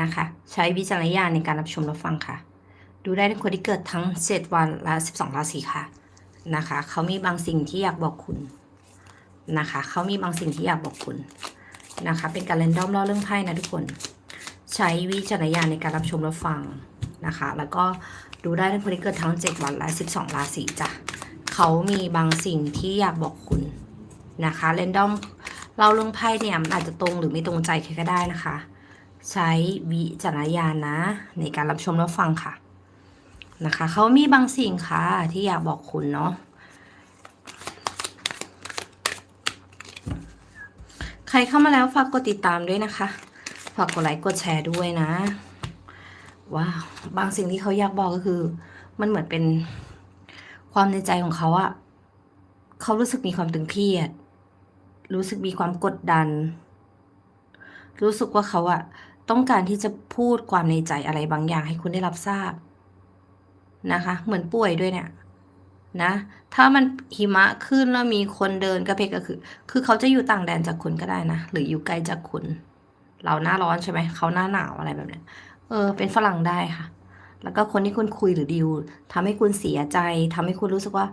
นะคะ ใช้วิจารณญาณในการรับชมรับฟังค่ะ ดูได้ในคนที่เกิดทั้ง 7 วันและ 12 ราศีค่ะนะคะ เขามีบางสิ่งที่อยากบอกคุณนะคะ เขามีบางสิ่งที่อยากบอกคุณนะคะ เป็นการเรนด้อมเล่าเรื่องไพ่นะทุกคน ใช้วิจารณญาณในการรับชมรับฟังนะคะ แล้วก็ดูได้ในคนที่เกิดทั้ง 7 วันและ 12 ราศีจ้ะเขามีบางสิ่งที่อยากบอกคุณนะคะเรนด้อมเล่าเรื่องไพ่เนี่ยมันอาจจะตรงหรือไม่ตรงใจใครก็ได้นะคะ ใช้วิจารณญาณนะ ในการรับชมรับฟังค่ะ นะคะเขามีบางสิ่งค่ะ ที่อยากบอกคุณเนาะใครเข้ามาแล้วฝากกดติดตามด้วยนะคะ ฝากกดไลค์กดแชร์ด้วยนะว้าวบางสิ่งที่เขาอยากบอกก็คือ มันเหมือนเป็นความในใจของเขาอะเขารู้สึกมีความตึงเครียด รู้สึกมีความกดดัน รู้สึกว่าเขาอะ ต้องการที่จะพูดความในใจอะไรบางอย่างให้คุณได้รับทราบนะคะ เหมือนป่วยด้วยเนี่ยนะ ถ้ามันหิมะขึ้นแล้วมีคนเดินกระเพกก็คือ คือเขาจะอยู่ต่างแดนจากคุณก็ได้นะ หรืออยู่ไกลจากคุณ เราหน้าร้อนใช่ไหม เขาหน้าหนาวอะไรแบบเนี้ย เออ เป็นฝรั่งได้ค่ะ แล้วก็คนที่คุณคุยหรือดิวทำให้คุณเสียใจทำให้คุณรู้สึกว่า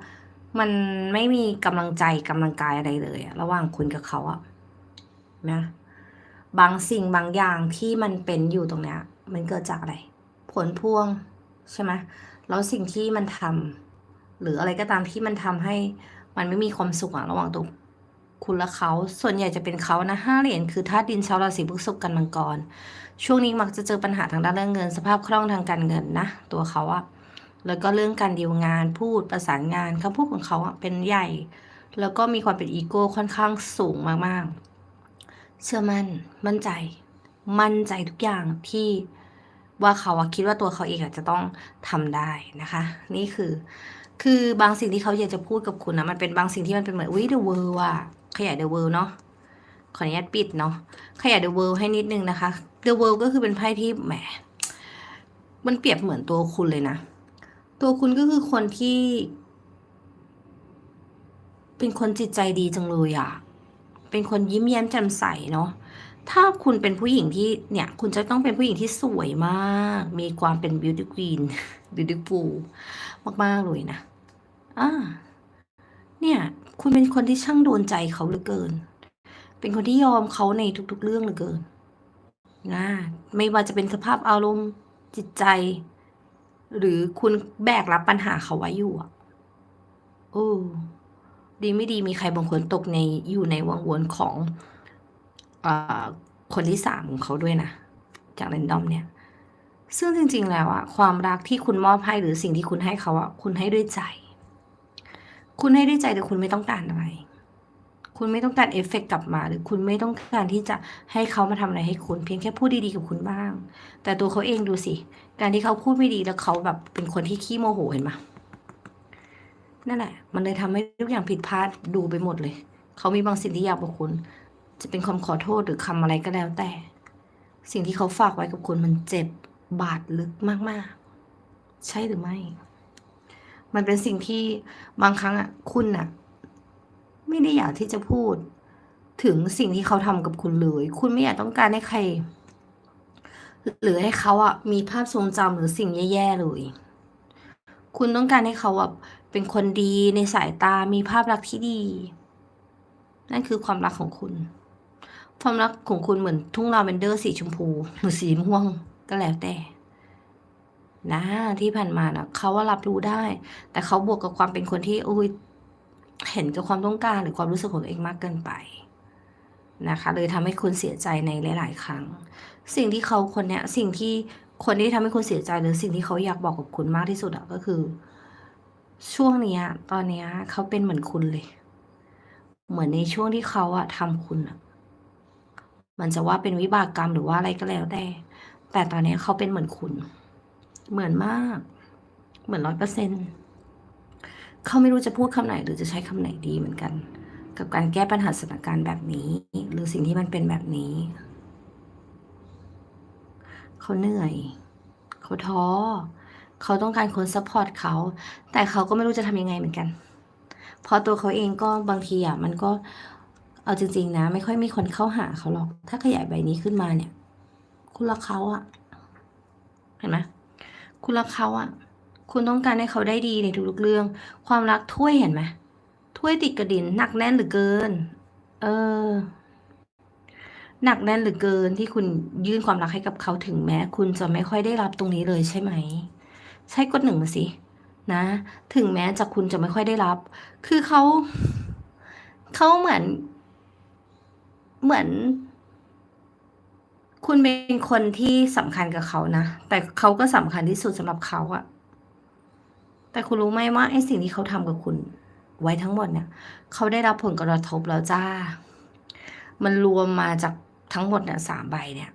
มันไม่มีกำลังใจกำลังกายอะไรเลย ระหว่างคุณกับเขาอะนะ บางสิ่งบางอย่างที่มันเป็นอยู่ตรงเนี้ย มันเกิดจากอะไร ผลพวงใช่ไหมแล้วสิ่งที่มันทำหรืออะไรก็ตามที่มันทำให้มันไม่มีความสุขระหว่างตัวคุณและเขาส่วนใหญ่จะเป็นเขานะห้าเหรียญคือธาตุดินชาวราศีพฤษภกันมังกร ช่วงนี้มักจะเจอปัญหาทางด้านเรื่องเงิน สภาพคล่องทางการเงินนะ ตัวเขาอะแล้วก็เรื่องการดีลงานพูดประสานงานคำพูดของเขาอะเป็นใหญ่ แล้วก็มีความเป็นอีโก้ค่อนข้างสูงมากๆ เชื่อมั่น มั่นใจ มั่นใจทุกอย่างที่ว่าเขาคิดว่าตัวเขาเองอาจจะต้องทำได้นะคะ นี่คือ คือบางสิ่งที่เขาอยากจะพูดกับคุณนะมันเป็นบางสิ่งที่มันเป็นเหมือนอุ้ยเดอะเวิร์ว่ะขยายเดอะเวิร์เนาะขออนุญาตปิดเนาะขยายเดอะเวิร์ให้นิดนึงนะคะ The World ก็คือเป็นไพ่ที่แหมมันเปรียบเหมือนตัวคุณเลยนะ ตัวคุณก็คือคนที่ เป็นคนจิตใจดีจังเลยอะ เป็นคนยิ้มแย้มแจ่มใสเนาะถ้าคุณเป็นผู้หญิงที่เนี่ยคุณจะต้องเป็นผู้หญิงที่สวยมาก มีความเป็น beauty queen beautiful มากๆเลยนะอ่าเนี่ยคุณเป็นคนที่ช่างโดนใจเขาเหลือเกิน เป็นคนที่ยอมเขาในทุกๆเรื่องเหลือเกินนะไม่ว่าจะเป็นสภาพอารมณ์จิตใจ หรือคุณแบกรับปัญหาเขาไว้อยู่อะโอ้ ดีไม่ดีมีใครบางคนตกในอยู่ในวังวนของอคนที่สามของเขาด้วยนะ จากเรนดอมเนี่ย ซึ่งจริง ๆ แล้วอะความรักที่คุณมอบให้หรือสิ่งที่คุณให้เขาอะคุณให้ด้วยใจ คุณให้ด้วยใจแต่คุณไม่ต้องการอะไร คุณไม่ต้องการเอฟเฟกต์กลับมา หรือคุณไม่ต้องการที่จะให้เขามาทำอะไรให้คุณ เพียงแค่พูดดีๆกับคุณบ้าง แต่ตัวเขาเองดูสิ การที่เขาพูดไม่ดีแล้วเขาแบบเป็นคนที่ขี้โมโหเห็นไหม นั่นแหละ มันเลยทำให้ทุกอย่างผิดพลาดดูไปหมดเลย เขามีบางสิ่งที่อยากบอกคุณ จะเป็นคำขอโทษหรือคำอะไรก็แล้วแต่ สิ่งที่เขาฝากไว้กับคุณมันเจ็บบาดลึกมากๆ ใช่หรือไม่ มันเป็นสิ่งที่บางครั้งอะคุณอะ ไม่ได้อยากที่จะพูด ถึงสิ่งที่เขาทำกับคุณเลย คุณไม่อยากต้องการให้ใคร หรือให้เขาอะมีภาพทรงจำหรือสิ่งแย่ๆเลยคุณต้องการให้เขาอะ เป็นคนดีในสายตามีภาพลักษณ์ที่ดี นั่นคือความรักของคุณ ความรักของคุณเหมือนทุ่งลาเวนเดอร์สีชมพูหรือสีม่วงก็แล้วแต่นะที่ผ่านมานะเขาว่ารับรู้ได้ แต่เขาบวกกับความเป็นคนที่อุ้ยเห็นกับความต้องการหรือความรู้สึกของตัวเองมากเกินไปนะคะเลยทำให้คุณเสียใจในหลาย ๆ ครั้ง สิ่งที่เขาคนเนี้ยสิ่งที่คนที่ทำให้คุณเสียใจหรือสิ่งที่เขาอยากบอกกับคุณมากที่สุดอะก็คือ ช่วงเนี้ย ตอนเนี้ยเขาเป็นเหมือนคุณเลย เหมือนในช่วงที่เขาอะทำคุณอะมันจะว่าเป็นวิบากกรรมหรือว่าอะไรก็แล้วแต่ แต่ตอนนี้เขาเป็นเหมือนคุณ เหมือนมาก เหมือนร้อยเปอร์เซ็นต์เขาไม่รู้จะพูดคำไหนหรือจะใช้คำไหนดีเหมือนกัน กับการแก้ปัญหาสถานการณ์แบบนี้ หรือสิ่งที่มันเป็นแบบนี้ เขาเหนื่อย เขาท้อ เขาต้องการคนซัพพอร์ตเขา แต่เขาก็ไม่รู้จะทำยังไงเหมือนกันเพราะตัวเขาเองก็บางทีอะมันก็เอาจริง ๆ นะ ไม่ค่อยมีคนเข้าหาเขาหรอก ถ้าขยายใบนี้ขึ้นมาเนี่ย คุณรักเขาอะ เห็นไหมคุณรักเขาอะ คุณต้องการให้เขาได้ดีในทุกๆเรื่อง ความรักถ้วยเห็นไหมถ้วยติดกระดินหนักแน่นเหลือเกิน เออหนักแน่นเหลือเกินที่คุณยื่นความรักให้กับเขาถึงแม้ คุณจะไม่ค่อยได้รับตรงนี้เลยใช่ไหม ใช่กดหนึ่งมาสินะ ถึงแม้จะคุณจะไม่ค่อยได้รับ คือเขาเขาเหมือน เหมือน คุณเป็นคนที่สำคัญกับเขานะ แต่เขาก็สำคัญที่สุดสำหรับเขาอะแต่คุณรู้ไหมว่าไอ้สิ่งที่เขาทำกับคุณไว้ทั้งหมดเนี่ยเขาได้รับผลกระทบแล้วจ้า มันรวมมาจากทั้งหมดเนี่ยสามใบเนี่ย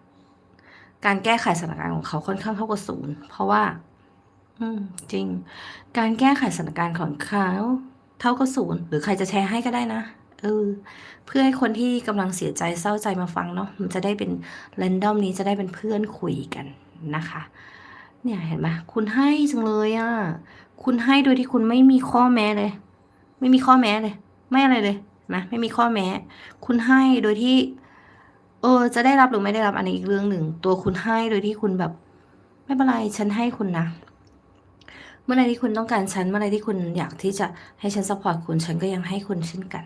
การแก้ไขสถานการณ์ของเขาค่อนข้างเท่ากับศูนย์เพราะว่า อืม จริง การแก้ไขสถานการณ์ของเขาเท่ากับศูนย์หรือใครจะแชร์ให้ก็ได้นะ เออ เพื่อให้คนที่กำลังเสียใจเศร้าใจมาฟังเนาะมันจะได้เป็นแรนดอมนี้จะได้เป็นเพื่อนคุยกันนะคะ เนี่ยเห็นไหมคุณให้จังเลยอะ่ะ คุณให้โดยที่คุณไม่มีข้อแม้เลย ไม่มีข้อแม้เลย ไม่อะไรเลยนะไม่มีข้อแม้ คุณให้โดยที่ เออ จะได้รับหรือไม่ได้รับอันนี้อีกเรื่องหนึ่ง ตัวคุณให้โดยที่คุณแบบ ไม่เป็นไรฉันให้คุณนะ มื่อไรที่คุณต้องการฉัน เมื่อไรที่คุณอยากที่จะให้ฉันสปอร์ตคุณ ฉันก็ยังให้คุณเช่นกัน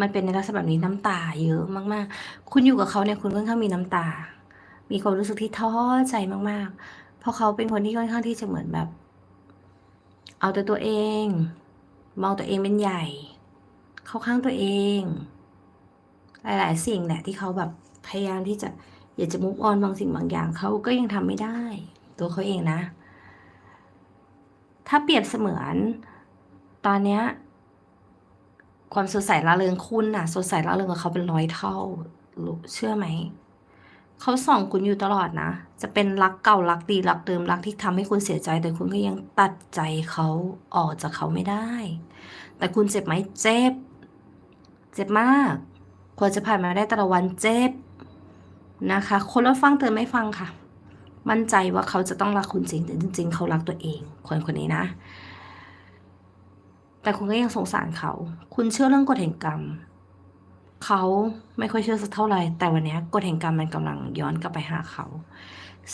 มันเป็นในลักษณะแบบนี้น้ำตาเยอะมาก ๆ คุณอยู่กับเขาเนี่ยคุณค่อนข้างมีน้ำตา มีความรู้สึกที่ท้อใจมาก ๆ เพราะเขาเป็นคนที่ค่อนข้างที่จะเหมือนแบบ เอาแต่ตัวเอง มองตัวเองเป็นใหญ่ เข้าข้างตัวเอง หลาย ๆ สิ่งแหละที่เขาแบบพยายามที่จะอยากจะมุกออนบางสิ่งบางอย่างเขาก็ยังทำไม่ได้ ตัวเขาเองนะ ถ้าเปรียบเสมือน ตอนเนี้ยความสดใสร่าเริงคุณน่ะสดใสร่าเริงกับเขาเป็นร้อยเท่าเชื่อไหมเขาส่องคุณอยู่ตลอดนะ จะเป็นรักเก่ารักดีรักเดิมรักที่ทำให้คุณเสียใจ แต่คุณก็ยังตัดใจเขาออกจากเขาไม่ได้ แต่คุณเจ็บไหมเจ็บ เจ็บมากควรจะผ่านมาได้แต่ละวันเจ็บนะคะ คนรับฟังเตือนไม่ฟังค่ะ มั่นใจว่าเขาจะต้องรักคุณจริงแต่จริง ๆ เขารักตัวเอง คนคนนี้นะ แต่คุณก็ยังสงสารเขา คุณเชื่อเรื่องกฎแห่งกรรม เขาไม่ค่อยเชื่อสักเท่าไหร่ แต่วันนี้กฎแห่งกรรมมันกำลังย้อนกลับไปหาเขา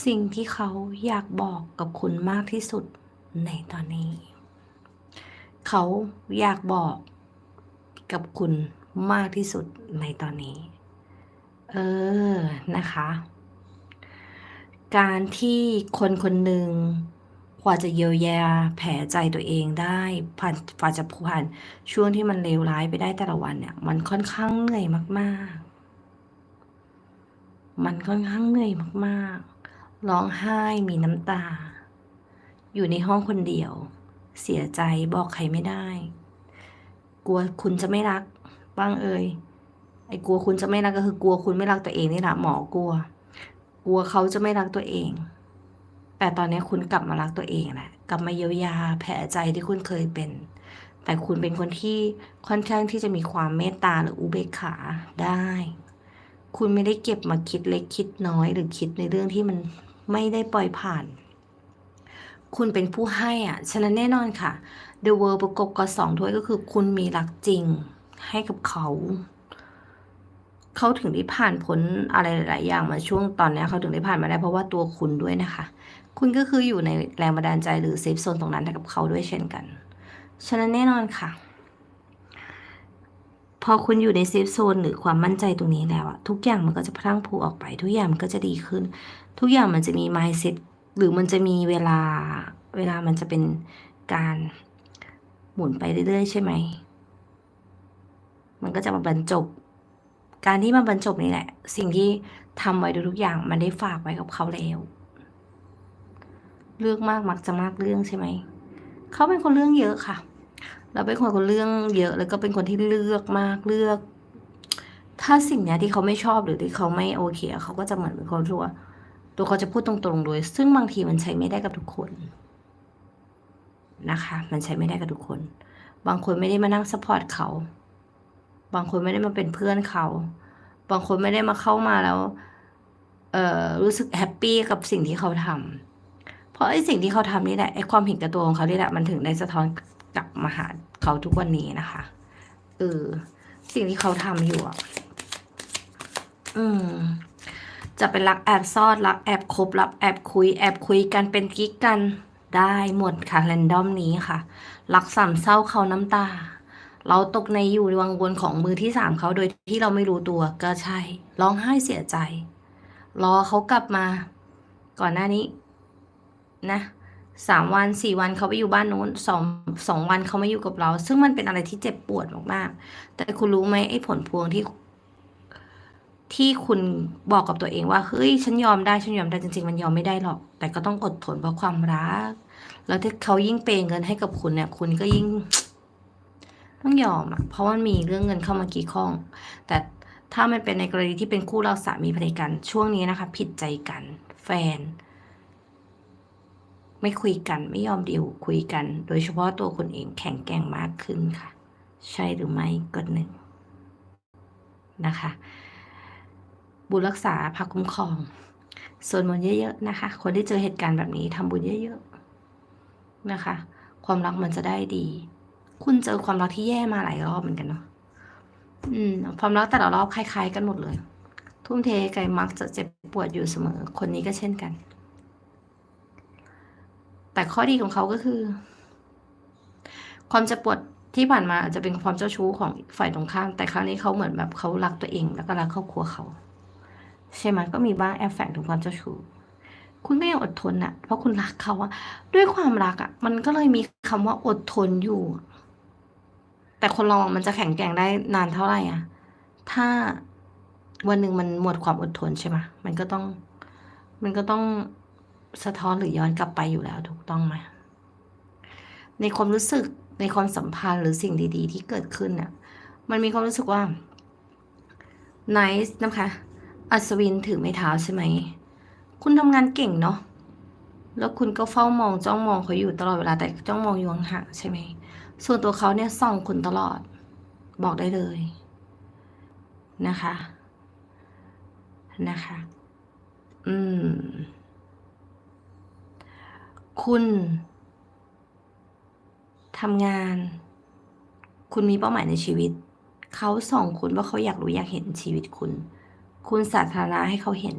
สิ่งที่เขาอยากบอกกับคุณมากที่สุดในตอนนี้ เขาอยากบอกกับคุณมากที่สุดในตอนนี้ เออ นะคะ การที่คนคนหนึ่งกว่าจะเยียวยาแผลใจตัวเองได้ผ่านกว่าจะผ่านช่วงที่มันเลวร้ายไปได้แต่ละวันเนี่ย มันค่อนข้างเหนื่อยมาก ๆ มันค่อนข้างเหนื่อยมากๆ ร้องไห้มีน้ำตา อยู่ในห้องคนเดียว เสียใจบอกใครไม่ได้ กลัวคุณจะไม่รัก บ้างเอ่ยไอ้กลัวคุณจะไม่รักก็คือกลัวคุณไม่รักตัวเองนี่แหละหมอกลัว กลัวเขาจะไม่รักตัวเอง แต่ตอนนี้คุณกลับมารักตัวเองแหละกลับมาเยียวยาแผลใจที่คุณเคยเป็น แต่คุณเป็นคนที่ค่อนข้างที่จะมีความเมตตาหรืออุเบกขาได้ คุณไม่ได้เก็บมาคิดเล็กคิดน้อยหรือคิดในเรื่องที่มันไม่ได้ปล่อยผ่าน คุณเป็นผู้ให้อะ ฉะนั้นแน่นอนค่ะ The World ประกบกับสองถ้วยก็คือคุณมีรักจริงให้กับเขา เขาถึงได้ผ่านพ้นอะไรหลายอย่างมาช่วงตอนนี้เขาถึงได้ผ่านมาได้เพราะว่าตัวคุณด้วยนะคะ คุณก็คืออยู่ในแรงบันดาลใจหรือเซฟโซนตรงนั้นกับเขาด้วยเช่นกัน ฉะนั้นแน่นอนค่ะ พอคุณอยู่ในเซฟโซนหรือความมั่นใจตรงนี้แล้วอะทุกอย่างมันก็จะพลังพูออกไป ทุกอย่างมันก็จะดีขึ้น ทุกอย่างมันจะมี mindset หรือมันจะมีเวลาเวลามันจะเป็นการหมุนไปเรื่อยๆ ใช่ไหม มันก็จะมาบรรจบ การที่มาบรรจบนี่แหละ สิ่งที่ทำไว้ทุกอย่างมันได้ฝากไว้กับเขาแล้วเลือกมากมักจะมากเรื่องใช่ไหม เขาเป็นคนเรื่องเยอะค่ะ เราเป็นคนคนเรื่องเยอะ แล้วก็เป็นคนที่เลือกมากเลือก ถ้าสิ่งนี้ที่เขาไม่ชอบหรือที่เขาไม่โอเคเขาก็จะเหมือนเป็นคนที่วตัวเขาจะพูดตรงๆโดย ซึ่งบางทีมันใช้ไม่ได้กับทุกคนนะคะ มันใช้ไม่ได้กับทุกคน บางคนไม่ได้มานั่งสปอร์ตเขา บางคนไม่ได้มาเป็นเพื่อนเขา บางคนไม่ได้มาเข้ามาแล้ว เอ่อ รู้สึกแฮปปี้กับสิ่งที่เขาทำเพราะไอ้สิ่งที่เขาทำนี่แหละ ไอ้ความเห็นแก่ตัวของเขานี่แหละ มันถึงได้สะท้อนกลับมาหาเขาทุกวันนี้นะคะ เออ สิ่งที่เขาทำอยู่อะ อืม จะเป็นรักแอบซอนรักแอบคบรักแอบคุย แอบคุยกันเป็นกิ๊กกันได้หมดค่ะแรนดอมนี้ค่ะ รักสามเศร้าเขาน้ำตา เราตกในอยู่วังวนของมือที่สามเขาโดยที่เราไม่รู้ตัวก็ใช่ ร้องไห้เสียใจ รอเขากลับมา ก่อนหน้านี้ นะสามวันสี่วันเขาไปอยู่บ้านโน้นสองสองวันเขาไม่อยู่กับเรา ซึ่งมันเป็นอะไรที่เจ็บปวดมากๆ แต่คุณรู้ไหมไอ้ผลพวงที่ ที่คุณบอกกับตัวเองว่าเฮ้ยฉันยอมได้ฉันยอมได้จริง ๆ มันยอมไม่ได้หรอก แต่ก็ต้องอดทนเพราะความรัก แล้วถ้าเขายิ่งเปย์เงินให้กับคุณเนี่ย คุณก็ยิ่ง ต้องยอมอะเพราะว่ามีเรื่องเงินเข้ามากี่ข้อง แต่ถ้ามันเป็นในกรณีที่เป็นคู่เราสามีภรรยากัน ช่วงนี้นะคะ ผิดใจกัน แฟน ไม่คุยกันไม่ยอมดีลคุยกัน โดยเฉพาะตัวคนเองแข็งแกร่งมากขึ้นค่ะ ใช่หรือไม่กดหนึ่งนะคะ บุญรักษาพักคุ้มครองส่วนมนต์เยอะๆนะคะ คนที่เจอเหตุการณ์แบบนี้ทำบุญเยอะๆนะคะ ความรักมันจะได้ดี คุณเจอความรักที่แย่มาหลายรอบเหมือนกันเนาะอืม ความรักแต่ละรอบคล้าย ๆ กันหมดเลย ทุ่มเทไกลมักจะเจ็บปวดอยู่เสมอ คนนี้ก็เช่นกัน แต่ข้อดีของเขาก็คือ ความเจ็บปวดที่ผ่านมาอาจจะเป็นความเจ้าชู้ของฝ่ายตรงข้าม แต่ครั้งนี้เขาเหมือนแบบเขารักตัวเอง แล้วก็รักครอบครัวเขา ใช่ไหมก็มีบ้างแอบแฝงถึงความเจ้าชู้คุณก็ยังอดทนอะเพราะคุณรักเขาอะด้วยความรักอะมันก็เลยมีคำว่าอดทนอยู่ แต่คนเรามันจะแข็งแกร่งได้นานเท่าไหร่อะ ถ้าวันหนึ่งมันหมดความอดทนใช่ไหมมันก็ต้อง มันก็ต้องสะท้อนหรือย้อนกลับไปอยู่แล้วถูกต้องไหมในความรู้สึกในความสัมพันธ์หรือสิ่งดี ๆ ที่เกิดขึ้นเนี่ยมันมีความรู้สึกว่า nice นะคะ อัศวินถือไม้เท้าใช่ไหม คุณทำงานเก่งเนาะแล้วคุณก็เฝ้ามองจ้องมองเขาอยู่ตลอดเวลาแต่จ้องมองอยู่ห่างๆใช่ไหม ส่วนตัวเขาเนี่ยส่องคุณตลอด บอกได้เลยนะคะ นะคะ อืม คุณทำงาน คุณมีเป้าหมายในชีวิต เขาส่องคุณว่าเขาอยากรู้อยากเห็นชีวิตคุณ คุณสาธารณะให้เขาเห็น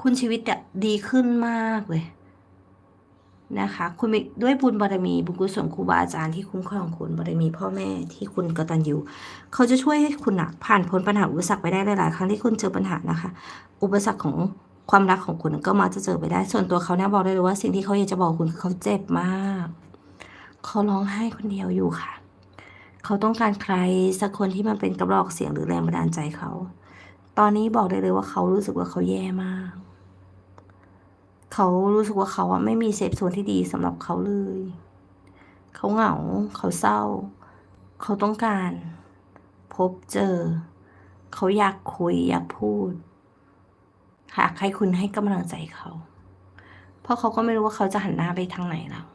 คุณชีวิตอะดีขึ้นมากเลย นะคะ คุณด้วยบุญบารมี บุญกุศลครูบาอาจารย์ที่คุ้มครองคุณบารมีพ่อแม่ที่คุณกตัญญูเขาจะช่วยให้คุณอะผ่านพ้นปัญหาอุปสรรคไปได้หลาย ๆ ครั้งที่คุณเจอปัญหานะคะ อุปสรรคของความรักของคุณก็มาจะเจอไปได้ ส่วนตัวเขาเนี่ยบอกได้เลยว่าสิ่งที่เขาอยากจะบอกคุณคือเขาเจ็บมากเขาร้องไห้คนเดียวอยู่ค่ะ เขาต้องการใครสักคนที่มันเป็นกระบอกเสียงหรือแรงบันดาลใจเขา ตอนนี้บอกได้เลยว่าเขารู้สึกว่าเขาแย่มาก เขารู้สึกว่าเขาอะไม่มีเซฟโซนที่ดีสำหรับเขาเลย เขาเหงา เขาเศร้า เขาต้องการ พบเจอ เขาอยากคุยอยากพูด หากให้คุณให้กำลังใจเขา เพราะเขาก็ไม่รู้ว่าเขาจะหันหน้าไปทางไหนแล้ว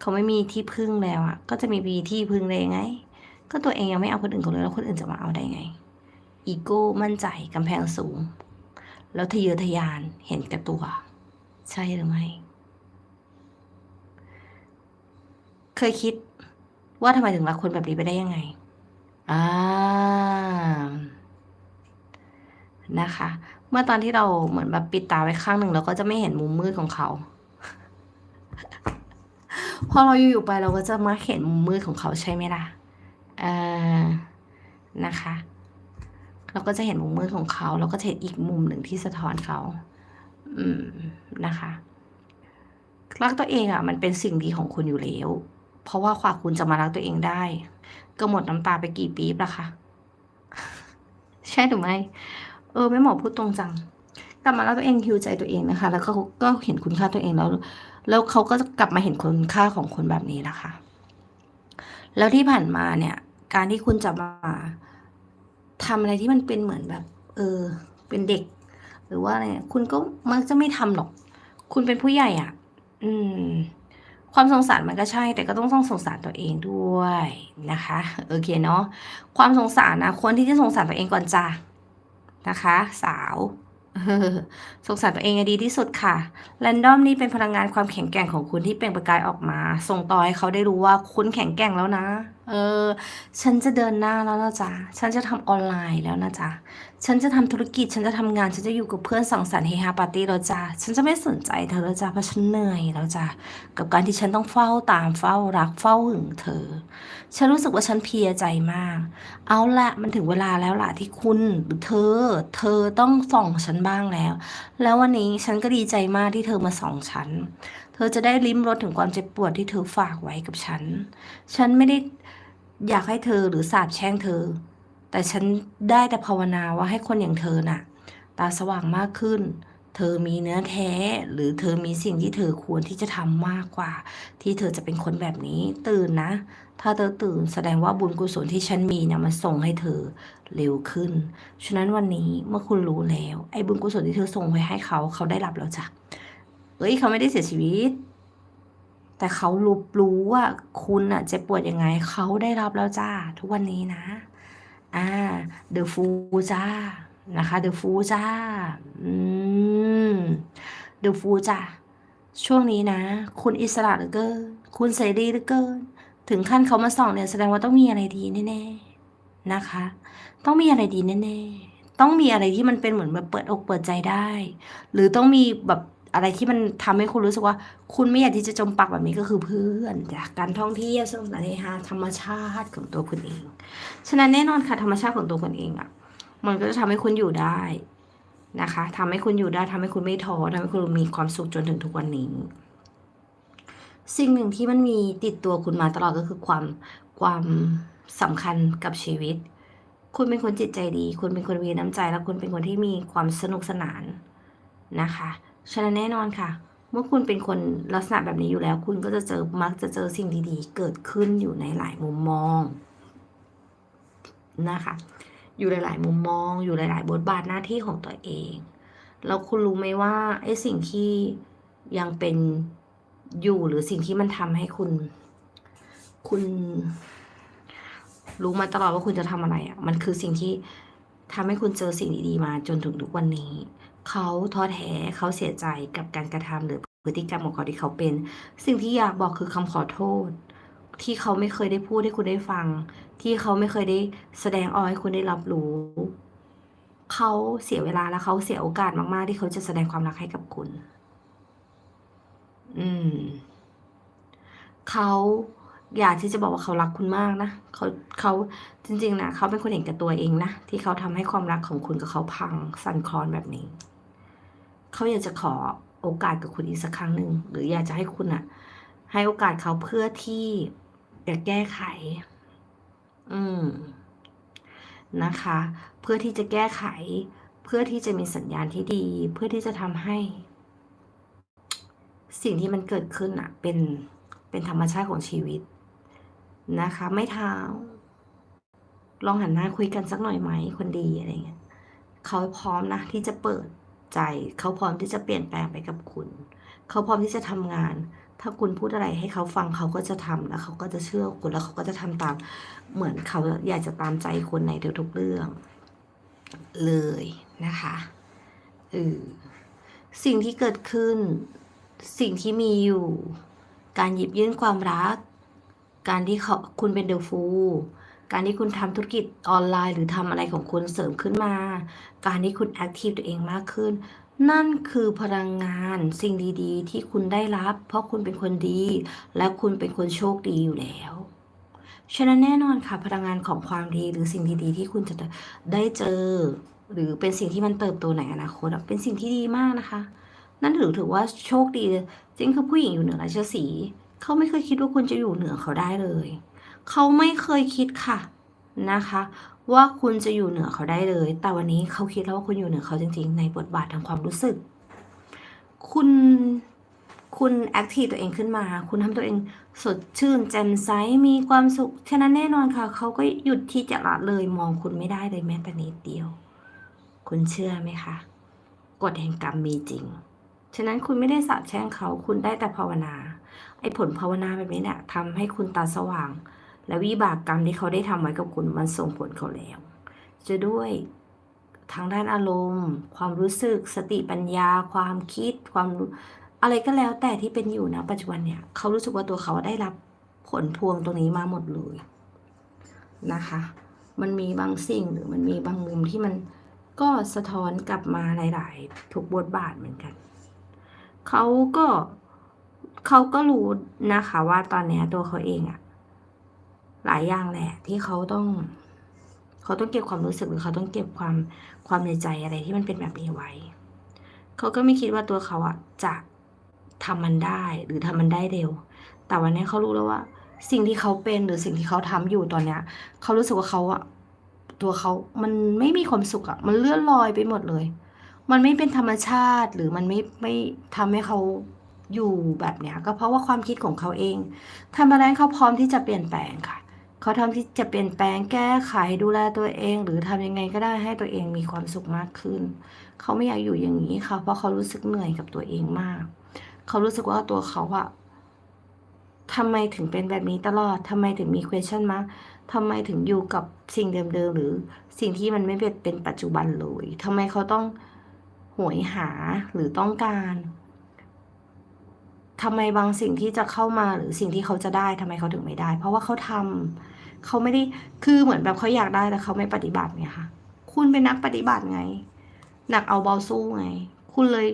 เขาไม่มีที่พึ่งแล้วอะก็จะมีวีที่พึ่งได้ยังไง ก็ตัวเองยังไม่เอาคนอื่นเขาเลยแล้วคนอื่นจะมาเอาได้ไง อีโก้มั่นใจกำแพงสูง แล้วทะเยอทะยานเห็นแก่ตัว ใช่หรือไม่ เคยคิด ว่าทำไมถึงรักคนแบบนี้ไปได้ยังไง อ่า นะคะ เมื่อตอนที่เราเหมือนแบบปิดตาไว้ข้างหนึ่งเราก็จะไม่เห็นมุมมืดของเขา พอเราอยู่ๆไปเราก็จะมาเห็นมุมมืดของเขาใช่ไหมล่ะเออนะคะ เราก็จะเห็นมุมมืดของเขา เราก็จะเห็นอีกมุมหนึ่งที่สะท้อนเขา อืมนะคะรักตัวเองอะ มันเป็นสิ่งดีของคุณอยู่แล้ว เพราะว่าความคุณจะมารักตัวเองได้ ก็หมดน้ำตาไปกี่ปีบละคะใช่หรือไม่เออแม่หมอพูดตรงจังกลับมาแล้วตัวเองฮิวใจตัวเองนะคะ แล้วก็ก็เห็นคุณค่าตัวเองแล้ว แล้วเขาก็จะกลับมาเห็นคุณค่าของคนแบบนี้นะคะ แล้วที่ผ่านมาเนี่ย การที่คุณจะมาทำอะไรที่มันเป็นเหมือนแบบ เออ เป็นเด็ก หรือว่าอะไรเนี่ยคุณก็มักจะไม่ทำหรอก คุณเป็นผู้ใหญ่อะ อืม ความสงสารมันก็ใช่ แต่ก็ต้องต้องสงสารตัวเองด้วยนะคะโอเคเนาะความสงสารนะควรที่จะสงสารตัวเองก่อนจ้านะคะ สาวสงสารตัวเองดีที่สุดค่ะแรนดอมนี่เป็นพลังงานความแข็งแกร่งของคุณที่เปล่งประกายออกมา ส่งต่อให้เขาได้รู้ว่าคุณแข็งแกร่งแล้วนะ เออ ฉันจะเดินหน้าแล้วนะจ๊ะ ฉันจะทำออนไลน์แล้วนะจ๊ะ ฉันจะทำธุรกิจ ฉันจะทำงาน ฉันจะอยู่กับเพื่อนสังสรรค์เฮฮาปาร์ตี้แล้วจ้าฉันจะไม่สนใจเธอแล้วจ้าเพราะฉันเหนื่อยแล้วจ้ากับการที่ฉันต้องเฝ้าตามเฝ้ารักเฝ้าหึงเธอ ฉันรู้สึกว่าฉันเพียใจมาก เอาละมันถึงเวลาแล้วล่ะที่คุณหรือเธอ เธอต้องส่องฉันบ้างแล้ว แล้ววันนี้ฉันก็ดีใจมากที่เธอมาส่องฉัน เธอจะได้ลิ้มรสถึงความเจ็บปวดที่เธอฝากไว้กับฉัน ฉันไม่ได้อยากให้เธอหรือสาบแช่งเธอ แต่ฉันได้แต่ภาวนาว่าให้คนอย่างเธอน่ะ ตาสว่างมากขึ้น เธอมีเนื้อแท้ หรือเธอมีสิ่งที่เธอควรที่จะทำมากกว่า ที่เธอจะเป็นคนแบบนี้ตื่นนะ ถ้าเธอตื่นแสดงว่าบุญกุศลที่ฉันมีนะมันส่งให้เธอเร็วขึ้น ฉะนั้นวันนี้เมื่อคุณรู้แล้ว ไอ้บุญกุศลที่เธอส่งไปให้เขาเขาได้รับแล้วจ้ะเอ้ยเขาไม่ได้เสียชีวิต แต่เขารู้รู้ว่าคุณอะเจ็บปวดยังไง เขาได้รับแล้วจ้า ทุกวันนี้นะ อ่าเดอะฟูจ้านะคะเดอะฟูจ้าอืมเดอะฟูจ้าช่วงนี้นะ คุณอิสระเหลือเกินคุณเสรีเหลือเกินถึงขั้นเขามาส่องเนี่ยแสดงว่าต้องมีอะไรดีแน่ๆนะคะ ต้องมีอะไรดีแน่ๆต้องมีอะไรที่มันเป็นเหมือนแบบเปิดอกเปิดใจได้ หรือต้องมีแบบ อะไรที่มันทำให้คุณรู้สึกว่า คุณไม่อยากที่จะจมปักแบบนี้ก็คือเพื่อนจากการท่องเที่ยวสนุกสนานเฮฮาธรรมชาติของตัวคุณเอง ฉะนั้นแน่นอนค่ะธรรมชาติของตัวคุณเองอะ่ะ มันก็จะทำให้คุณอยู่ได้นะคะทำให้คุณอยู่ได้ทำให้คุณไม่ท้อทำให้คุณมีความสุขจนถึงทุกวันนี้ สิ่งหนึ่งที่มันมีติดตัวคุณมาตลอดก็คือความความสำคัญกับชีวิต คุณเป็นคนจิตใจดี คุณเป็นคนมีน้ำใจ และคุณเป็นคนที่มีความสนุกสนานนะคะ ฉะนั้นแน่นอนค่ะ เมื่อคุณเป็นคนลักษณะแบบนี้อยู่แล้ว คุณก็จะเจอมักจะเจอสิ่งดีๆ เกิดขึ้นอยู่ในหลายมุมมองนะคะอยู่หลาย ๆ มุมมอง อยู่หลาย ๆ บทบาทหน้าที่ของตัวเอง แล้วคุณรู้ไหมว่าไอ้สิ่งที่ยังเป็นอยู่หรือสิ่งที่มันทำให้คุณ คุณ รู้มาตลอดว่าคุณจะทำอะไรอะ่ะ มันคือสิ่งที่ทำให้คุณเจอสิ่งดี ๆ มาจนถึงทุกวันนี้ เขาท้อแท้เขาเสียใจกับการกระทำหรือพฤติกรรมของเขาที่เขาเป็น สิ่งที่อยากบอกคือคำขอโทษ ที่เขาไม่เคยได้พูดให้คุณได้ฟัง ที่เขาไม่เคยได้แสดงออกให้คุณได้รับรู้ เขาเสียเวลาและเขาเสียโอกาสมาก ๆ ที่เขาจะแสดงความรักให้กับคุณ อืม เขาอยากที่จะบอกว่าเขารักคุณมากนะเขาเขาจริง ๆนะเขาเป็นคนเห็นแก่ตัวเองนะที่เขาทำให้ความรักของคุณกับเขาพังสั่นคลอนแบบนี้ เขาอยากจะขอโอกาสกับคุณอีกสักครั้งหนึ่งหรืออยากจะให้คุณอะให้โอกาสเขาเพื่อที่จะแก้ไข อืมนะคะ เพื่อที่จะแก้ไข เพื่อที่จะมีสัญญาณที่ดี เพื่อที่จะทำให้ สิ่งที่มันเกิดขึ้นอะเป็นเป็นธรรมชาติของชีวิตนะคะ ไม่เท้า ลองหันหน้าคุยกันสักหน่อยไหมคนดีอะไรเงี้ยเขาพร้อมนะที่จะเปิด ใจ เขาพร้อมที่จะเปลี่ยนแปลงไปกับคุณ เขาพร้อมที่จะทำงาน ถ้าคุณพูดอะไรให้เขาฟังเขาก็จะทำแล้วเขาก็จะเชื่อคุณแล้วเขาก็จะทำตาม เหมือนเขาอยากจะตามใจคุณในทุกๆเรื่อง เลยนะคะเออสิ่งที่เกิดขึ้น สิ่งที่มีอยู่ การหยิบยื่นความรัก การที่เขาคุณเป็นเดอะฟูล การที่คุณทำธุรกิจออนไลน์ หรือทำอะไรของคุณเสริมขึ้นมา การที่คุณแอคทีฟตัวเองมากขึ้น นั่นคือพลังงานสิ่งดีๆ ที่คุณได้รับ เพราะคุณเป็นคนดี และคุณเป็นคนโชคดีอยู่แล้วฉะนั้นแน่นอนค่ะพลังงานของความดีหรือสิ่งดีๆที่คุณจะได้เจอ หรือเป็นสิ่งที่มันเติบโตในอนาคตเป็นสิ่งที่ดีมากนะคะ นั่นถือถือว่าโชคดีจริงคือผู้หญิงอยู่เหนือราชสีเขาไม่เคยคิดว่าคุณจะอยู่เหนือเขาได้เลย เขาไม่เคยคิดค่ะนะคะ ว่าคุณจะอยู่เหนือเขาได้เลย แต่วันนี้เขาคิดแล้วว่าคุณอยู่เหนือเขาจริง ๆ ในบทบาททางความรู้สึก คุณคุณแอคทีฟตัวเองขึ้นมา คุณทำตัวเองสดชื่นแจ่มใส มีความสุข ฉะนั้นแน่นอนค่ะ เขาก็หยุดที่จะละเลยมองคุณไม่ได้เลยแม้แต่นิดเดียว คุณเชื่อไหมคะกฎแห่งกรรมมีจริง ฉะนั้นคุณไม่ได้สาบแช่งเขา คุณได้แต่ภาวนา ไอ้ผลภาวนาแบบนี้เนี่ยทำให้คุณตาสว่าง และวิบากกรรมที่เขาได้ทำไว้กับคุณมันส่งผลเขาแล้ว จะด้วยทางด้านอารมณ์ ความรู้สึก สติปัญญา ความคิด ความอะไรก็แล้วแต่ที่เป็นอยู่นะปัจจุบันเนี่ยเขารู้สึกว่าตัวเขาได้รับผลพวงตรงนี้มาหมดเลยนะคะ มันมีบางสิ่งหรือมันมีบางมุมที่มันก็สะท้อนกลับมาหลายๆทุกบทบาทเหมือนกัน เขาก็เขาก็รู้นะคะว่าตอนนี้ตัวเขาเองอะ หลายอย่างแหละ ที่เขาต้อง เขาต้องเก็บความรู้สึกหรือเขาต้องเก็บความความในใจอะไรที่มันเป็นแบบนี้ไว้ เขาก็ไม่คิดว่าตัวเขาอะจะทำมันได้หรือทำมันได้เร็ว แต่วันนี้เขารู้แล้วว่า สิ่งที่เขาเป็นหรือสิ่งที่เขาทำอยู่ตอนเนี้ย เขารู้สึกว่าเขาอะตัวเขา มันไม่มีความสุขอะมันเลื่อนลอยไปหมดเลย มันไม่เป็นธรรมชาติหรือมันไม่ไม่ทำให้เขาอยู่แบบเนี้ย ก็เพราะว่าความคิดของเขาเองทำอะไรเขาพร้อมที่จะเปลี่ยนแปลงค่ะ เขาทำที่จะเปลี่ยนแปลงแก้ไขดูแลตัวเอง หรือทำยังไงก็ได้ให้ตัวเองมีความสุขมากขึ้น เขาไม่อยากอยู่อย่างนี้ค่ะ เพราะเขารู้สึกเหนื่อยกับตัวเองมาก เขารู้สึกว่าตัวเขาอะทำไมถึงเป็นแบบนี้ตลอดทำไมถึงมี question มาทำไมถึงอยู่กับสิ่งเดิมๆหรือสิ่งที่มันไม่เป็นเป็นปัจจุบันเลยทำไมเขาต้องหวยหาหรือต้องการ ทำไมบางสิ่งที่จะเข้ามาหรือสิ่งที่เขาจะได้ทำไมเขาถึงไม่ได้ เพราะว่าเขาทำเขาไม่ได้คือเหมือนแบบเขาอยากได้แต่เขาไม่ปฏิบัติไงคะคุณเป็นนักปฏิบัติไง หนักเอาเบาสู้ไง คุณเลย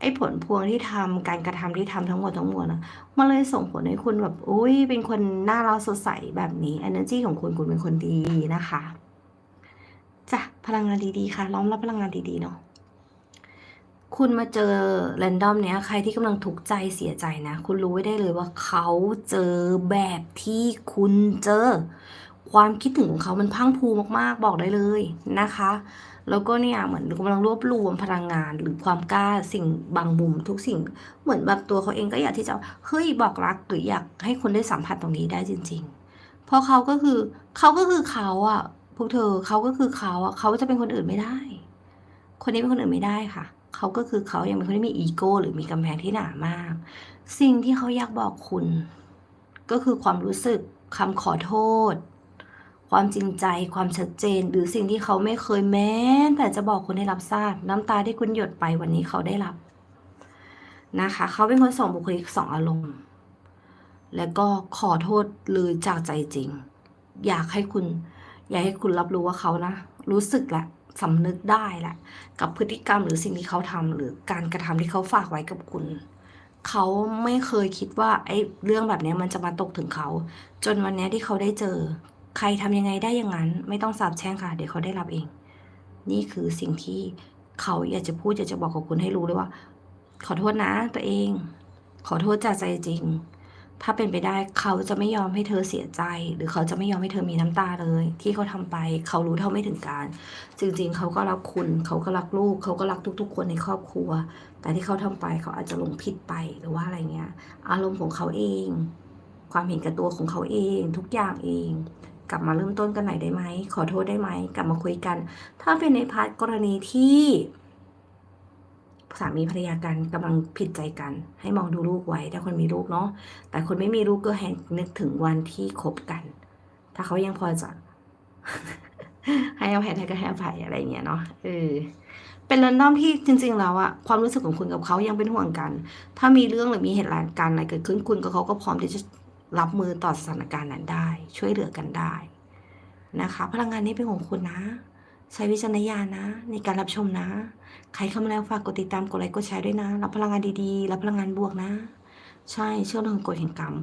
ไอ้ผลพวงที่ทำการกระทำที่ทำทั้งหมดทั้งมวลนะมันเลยส่งผลให้คุณแบบอุ้ยเป็นคนน่ารักสดใสแบบนี้ energy ของคุณคุณเป็นคนดีนะคะจ้ะพลังงานดีๆค่ะล้อมรับพลังงานดีๆเนาะ คุณมาเจอแรนดอมเนี้ยใครที่กำลังทุกข์ใจเสียใจนะ คุณรู้ไว้ได้เลยว่าเขาเจอแบบที่คุณเจอ ความคิดถึงของเขามันพังพูมากๆบอกได้เลยนะคะ แล้วก็เนี่ยเหมือนกำลังรวบรวมพลังงานหรือความกล้าสิ่งบางมุมทุกสิ่งเหมือนแบบตัวเขาเองก็อยากที่จะเฮ้ยบอกรักหรืออยากให้คนได้สัมผัสตรงนี้ได้จริง ๆ เพราะเขาก็คือเขาก็คือเขาอะพวกเธอเขาก็คือเขาอะเขาจะเป็นคนอื่นไม่ได้ คนนี้เป็นคนอื่นไม่ได้ค่ะ เขาก็คือเขายังเป็นคนที่มีอีโก้หรือมีกำแพงที่หนามาก สิ่งที่เขาอยากบอกคุณ ก็คือความรู้สึกคำขอโทษ ความจริงใจความชัดเจน หรือสิ่งที่เขาไม่เคยแม้แต่จะบอกคุณให้รับทราบ น้ำตาที่คุณหยดไปวันนี้เขาได้รับนะคะ เขาเป็นคนสองบุคลิกสองอารมณ์ แล้วก็ขอโทษเลยจากใจจริง อยากให้คุณ อยากให้คุณรับรู้ว่าเขานะ รู้สึกแหละ สำนึกได้แหละ กับพฤติกรรมหรือสิ่งที่เขาทำหรือการกระทำที่เขาฝากไว้กับคุณ เขาไม่เคยคิดว่าไอ้เรื่องแบบนี้มันจะมาตกถึงเขา จนวันนี้ที่เขาได้เจอ ใครทำยังไงได้อย่างนั้น ไม่ต้องสาบแช่งค่ะ เดี๋ยวเขาได้รับเอง นี่คือสิ่งที่เขาอยากจะพูดอยากจะบอกกับคุณให้รู้เลยว่า ขอโทษนะตัวเอง ขอโทษจากใจจริง ถ้าเป็นไปได้เขาจะไม่ยอมให้เธอเสียใจ หรือเขาจะไม่ยอมให้เธอมีน้ำตาเลย ที่เขาทำไปเขารู้เท่าไม่ถึงการ จริงๆ เขาก็รักคุณ เขาก็รักลูก เขาก็รักทุก ๆ คนในครอบครัว แต่ที่เขาทำไปเขาอาจจะหลงผิดไปหรือว่าอะไรเงี้ย อารมณ์ของเขาเอง ความเห็นแก่ตัวของเขาเอง ทุกอย่างเอง กลับมาเริ่มต้นกันใหม่ได้ไหมขอโทษได้ไหมกลับมาคุยกัน ถ้าเป็นในพาร์ทกรณีที่ สามีภรรยากันกำลังผิดใจกัน ให้มองดูลูกไว้ถ้าคนมีลูกเนาะแต่คนไม่มีลูกก็ให้นึกถึงวันที่คบกัน ถ้าเขายังพอจะ ให้อภัยได้ก็ให้อภัยอะไรเงี้ยเนาะเออเป็นเรนดอมที่จริง ๆ แล้วอะความรู้สึกของคุณกับเขายังเป็นห่วงกัน ถ้ามีเรื่องหรือมีเหตุการณ์อะไรเกิดขึ้นคุณกับเขาก็พร้อมที่จะรับมือต่อสถานการณ์นั้นได้ ช่วยเหลือกันได้นะคะ พลังงานนี้เป็นของคุณนะ ใช้วิจารณญาณนะ ในการรับชมนะ ใครเข้ามาแล้วฝากกดติดตามกดไลค์กดแชร์ด้วยนะ รับพลังงานดีๆ รับพลังงานบวกนะ ใช่เชื่อเรื่องกฎแห่งกรรม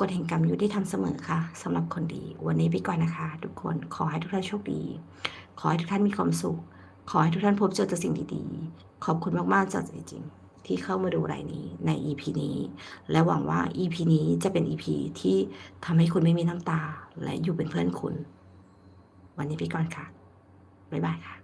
กฎแห่งกรรมอยู่ที่ทำเสมอค่ะสำหรับคนดี วันนี้ไปก่อนนะคะ ทุกคนขอให้ทุกท่านโชคดี ขอให้ทุกท่านมีความสุข ขอให้ทุกท่านพบเจอแต่สิ่งดีๆ ขอบคุณมากๆจากใจจริง ที่เข้ามาดูรายนี้ใน EP นี้ และหวังว่า EP นี้จะเป็น EP ที่ทำให้คุณไม่มีน้ำตา และอยู่เป็นเพื่อนคุณ วันนี้ไปก่อนค่ะ บ๊ายบายค่ะ